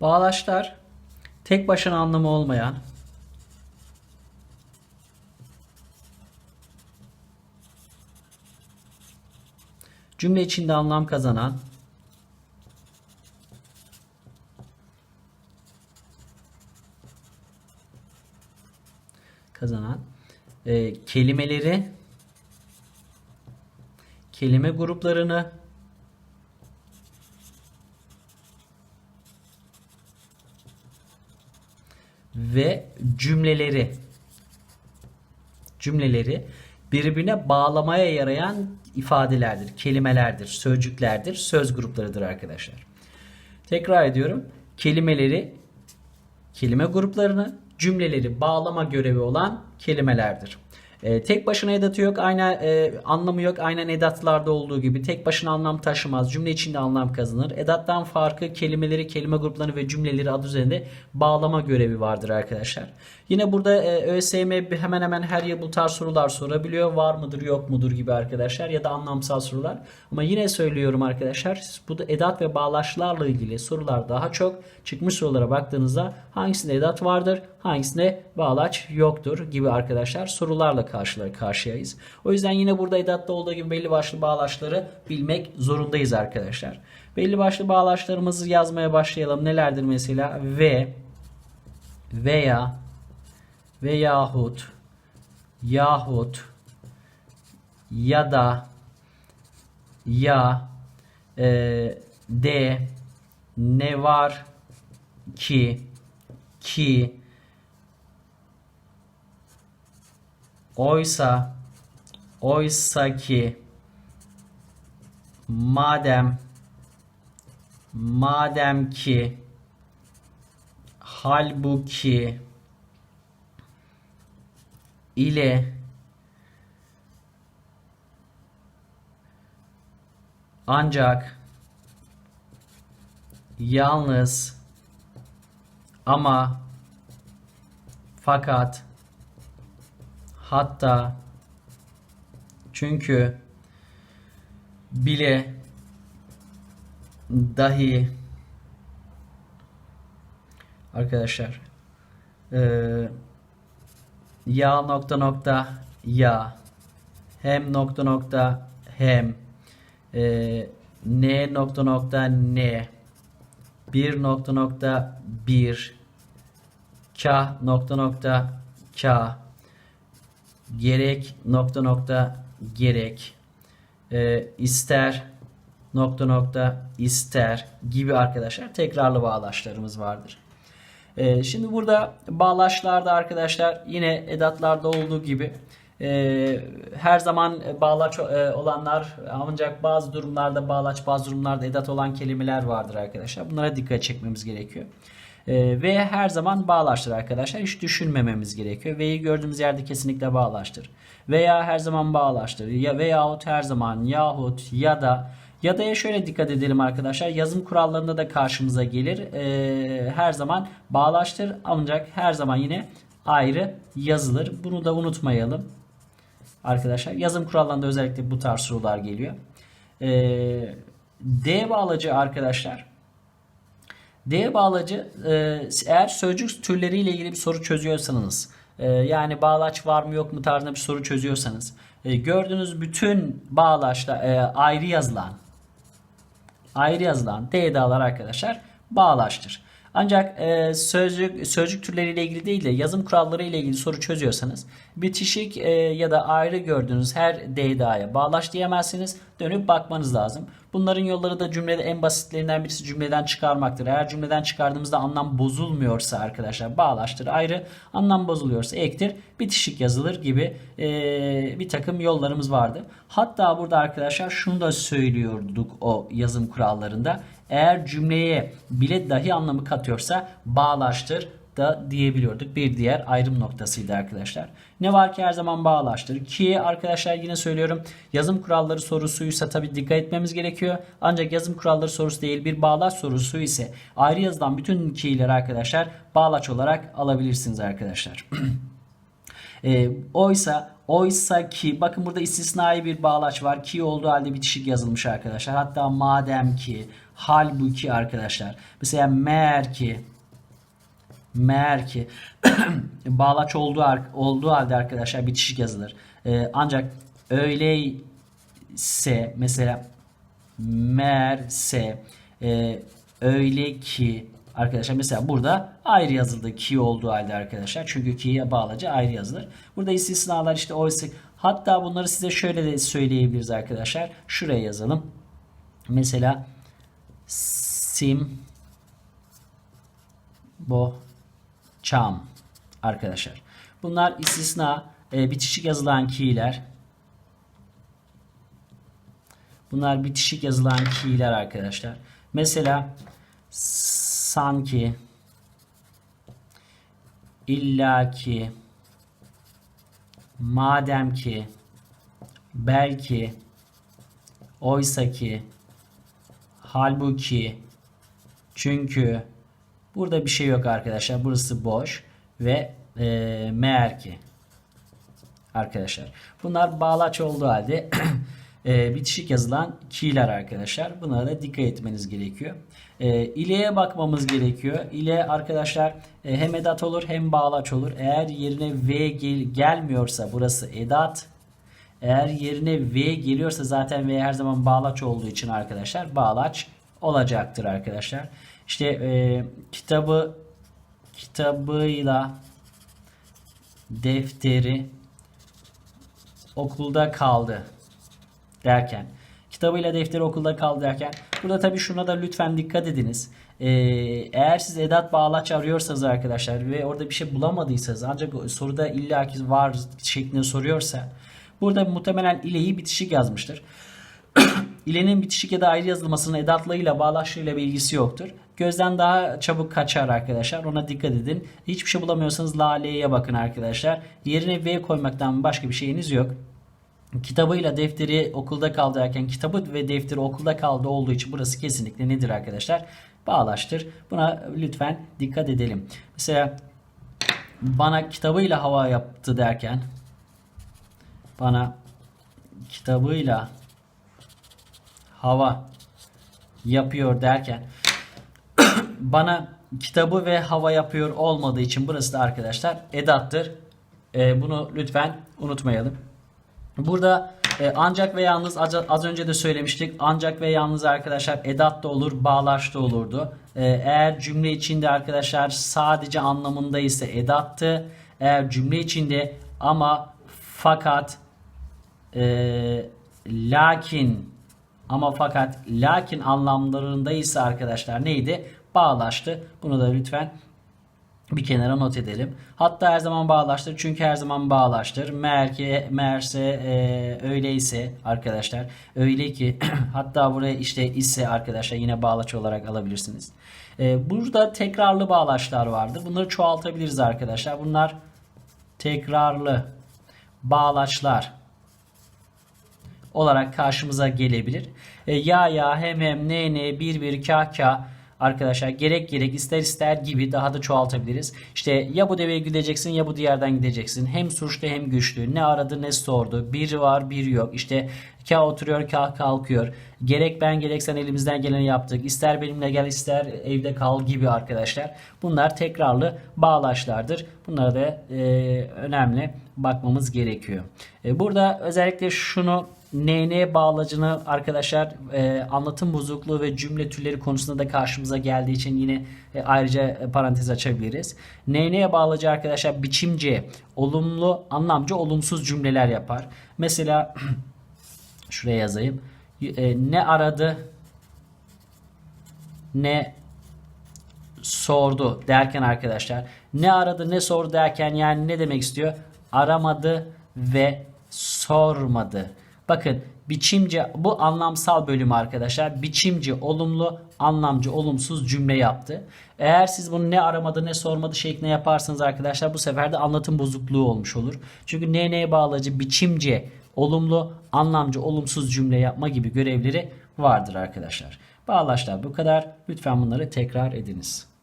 Bağlaçlar tek başına anlamı olmayan cümle içinde anlam kazanan kazanan e, kelimeleri kelime gruplarını ve cümleleri cümleleri birbirine bağlamaya yarayan ifadelerdir, kelimelerdir, sözcüklerdir, söz gruplarıdır arkadaşlar. Tekrar ediyorum. Kelimeleri, kelime gruplarını, cümleleri bağlama görevi olan kelimelerdir. Ee, tek başına edatı yok, aynı e, anlamı yok. Aynen edatlarda olduğu gibi tek başına anlam taşımaz. Cümle içinde anlam kazanır. Edattan farkı kelimeleri, kelime gruplarını ve cümleleri adı üzerinde bağlama görevi vardır arkadaşlar. Yine burada e, ÖSYM hemen hemen her yıl bu tarz sorular sorabiliyor. Var mıdır, yok mudur gibi arkadaşlar ya da anlamsal sorular. Ama yine söylüyorum arkadaşlar bu da edat ve bağlaçlarla ilgili sorular daha çok çıkmış sorulara baktığınızda hangisinde edat vardır, hangisinde bağlaç yoktur gibi arkadaşlar sorularla karşıya karşıyayız. O yüzden yine burada edatta olduğu gibi belli başlı bağlaçları bilmek zorundayız arkadaşlar. Belli başlı bağlaçlarımızı yazmaya başlayalım. Nelerdir mesela? Ve veya veyahut yahut ya da ya e, de ne var ki ki oysa oysa ki madem madem ki halbuki ile ancak yalnız ama fakat hatta çünkü bile dahi arkadaşlar eee ya nokta nokta ya hem nokta nokta hem e, ne nokta nokta ne bir nokta nokta bir kah nokta nokta kah gerek nokta nokta gerek e, ister nokta nokta ister gibi arkadaşlar tekrarlı bağlaçlarımız vardır. Ee, şimdi burada bağlaçlarda arkadaşlar yine edatlarda olduğu gibi e, her zaman bağlaç e, olanlar ancak bazı durumlarda bağlaç bazı durumlarda edat olan kelimeler vardır arkadaşlar. Bunlara dikkat çekmemiz gerekiyor. E, ve her zaman bağlaçtır arkadaşlar. Hiç düşünmememiz gerekiyor. Ve'yi gördüğümüz yerde kesinlikle bağlaçtır. Veya her zaman bağlaçtır. Ya veyahut her zaman yahut ya da ya da şöyle dikkat edelim arkadaşlar. Yazım kurallarında da karşımıza gelir. Ee, her zaman bağlaçtır ancak her zaman yine ayrı yazılır. Bunu da unutmayalım. Arkadaşlar yazım kurallarında özellikle bu tarz sorular geliyor. Ee, D bağlacı arkadaşlar. D bağlacı e, eğer sözcük türleriyle ilgili bir soru çözüyorsanız e, yani bağlaç var mı yok mu tarzında bir soru çözüyorsanız e, gördüğünüz bütün bağlaçla ayrı yazılan ayrı yazılan D'dalar arkadaşlar bağlaçtır. Ancak e, sözcük sözcük türleriyle ilgili değil de yazım kuralları ile ilgili soru çözüyorsanız bitişik e, ya da ayrı gördüğünüz her D'da'ya bağlaç diyemezsiniz. Dönüp bakmanız lazım. Bunların yolları da cümlede en basitlerinden birisi cümleden çıkarmaktır. Eğer cümleden çıkardığımızda anlam bozulmuyorsa arkadaşlar bağlaçtır ayrı. Anlam bozuluyorsa ektir. Bitişik yazılır gibi e, bir takım yollarımız vardı. Hatta burada arkadaşlar şunu da söylüyorduk o yazım kurallarında. Eğer cümleye bile dahi anlamı katıyorsa bağlaçtır da diyebiliyorduk. Bir diğer ayrım noktasıydı arkadaşlar. Ne var ki her zaman bağlaçtır. Ki arkadaşlar yine söylüyorum yazım kuralları sorusuysa tabi dikkat etmemiz gerekiyor. Ancak yazım kuralları sorusu değil bir bağlaç sorusu ise ayrı yazılan bütün ki'leri arkadaşlar bağlaç olarak alabilirsiniz arkadaşlar. E, oysa oysa ki bakın burada istisnai bir bağlaç var. Ki olduğu halde bitişik yazılmış arkadaşlar. Hatta madem ki Halbuki arkadaşlar. Mesela meğer ki meğer ki bağlaç olduğu olduğu halde arkadaşlar bitişik yazılır. Ee, ancak öyleyse mesela meğerse e, öyle ki arkadaşlar mesela burada ayrı yazıldı ki olduğu halde arkadaşlar. Çünkü ki'ye bağlacı ayrı yazılır. Burada istisnalar işte oysa hatta bunları size şöyle de söyleyebiliriz arkadaşlar. Şuraya yazalım. Mesela sim bo çam arkadaşlar. Bunlar istisna e, bitişik yazılan ki'ler. Bunlar bitişik yazılan ki'ler arkadaşlar. Mesela sanki illaki madem ki belki oysa ki halbuki çünkü burada bir şey yok arkadaşlar. Burası boş ve e, meğer ki arkadaşlar. Bunlar bağlaç olduğu halde e, bitişik yazılan ki'ler arkadaşlar. Bunlara da dikkat etmeniz gerekiyor. E, ile'ye bakmamız gerekiyor. İle arkadaşlar e, hem edat olur hem bağlaç olur. Eğer yerine v gel gelmiyorsa burası edat. Eğer yerine v geliyorsa zaten v her zaman bağlaç olduğu için arkadaşlar bağlaç olacaktır arkadaşlar. İşte e, kitabı kitabıyla defteri okulda kaldı derken kitabıyla defteri okulda kaldı derken burada tabii şuna da lütfen dikkat ediniz. Ee, eğer siz edat bağlaç arıyorsanız arkadaşlar ve orada bir şey bulamadıysanız ancak soruda illaki var şeklinde soruyorsa burada muhtemelen ileyi bitişik yazmıştır. İlenin bitişik ya da ayrı yazılmasının edatlarıyla bağlaçlarıyla bir ilgisi yoktur. Gözden daha çabuk kaçar arkadaşlar. Ona dikkat edin. Hiçbir şey bulamıyorsanız la L'ye bakın arkadaşlar. Yerine V koymaktan başka bir şeyiniz yok. Kitabıyla defteri okulda kaldı derken kitabı ve defteri okulda kaldı olduğu için burası kesinlikle nedir arkadaşlar? Bağlaçtır. Buna lütfen dikkat edelim. Mesela bana kitabıyla hava yaptı derken bana kitabıyla hava yapıyor derken bana kitabı ve hava yapıyor olmadığı için burası da arkadaşlar edattır. Ee, bunu lütfen unutmayalım. Burada e, ancak ve yalnız az önce de söylemiştik. Ancak ve yalnız arkadaşlar edat da olur, bağlaç da olurdu. E, eğer cümle içinde arkadaşlar sadece anlamında ise edattı. Eğer cümle içinde ama fakat e, lakin ama fakat lakin anlamlarında ise arkadaşlar neydi? Bağlaştı. Bunu da lütfen bir kenara not edelim. Hatta her zaman bağlaştır. Çünkü her zaman bağlaştır. Meğer ki meğerse e, öyleyse arkadaşlar. Öyle ki hatta buraya işte ise arkadaşlar yine bağlaç olarak alabilirsiniz. E, burada tekrarlı bağlaçlar vardır. Bunları çoğaltabiliriz arkadaşlar. Bunlar tekrarlı bağlaçlar olarak karşımıza gelebilir. E, ya ya hem hem ne ne bir bir kah kah arkadaşlar gerek gerek ister ister gibi daha da çoğaltabiliriz. İşte ya bu deveye gideceksin ya bu diğerden gideceksin. Hem suçlu hem güçlü. Ne aradı ne sordu. Bir var bir yok. İşte kah oturuyor kah kalkıyor. Gerek ben gerek sen elimizden geleni yaptık. İster benimle gel ister evde kal gibi arkadaşlar. Bunlar tekrarlı bağlaçlardır. Bunlara da e, önemli bakmamız gerekiyor. E, burada özellikle şunu NN bağlacını arkadaşlar e, anlatım bozukluğu ve cümle türleri konusunda da karşımıza geldiği için yine e, ayrıca e, parantez açabiliriz. NN bağlacı arkadaşlar biçimce, olumlu, anlamcı, olumsuz cümleler yapar. Mesela şuraya yazayım. E, ne aradı ne sordu derken arkadaşlar ne aradı ne sordu derken yani ne demek istiyor? Aramadı ve sormadı. Bakın biçimce bu anlamsal bölümü arkadaşlar. Biçimci olumlu, anlamcı olumsuz cümle yaptı. Eğer siz bunu ne aramadı ne sormadı şeklinde yaparsanız arkadaşlar bu sefer de anlatım bozukluğu olmuş olur. Çünkü neye bağlacı biçimce olumlu, anlamcı olumsuz cümle yapma gibi görevleri vardır arkadaşlar. Bağlaçlar bu kadar. Lütfen bunları tekrar ediniz.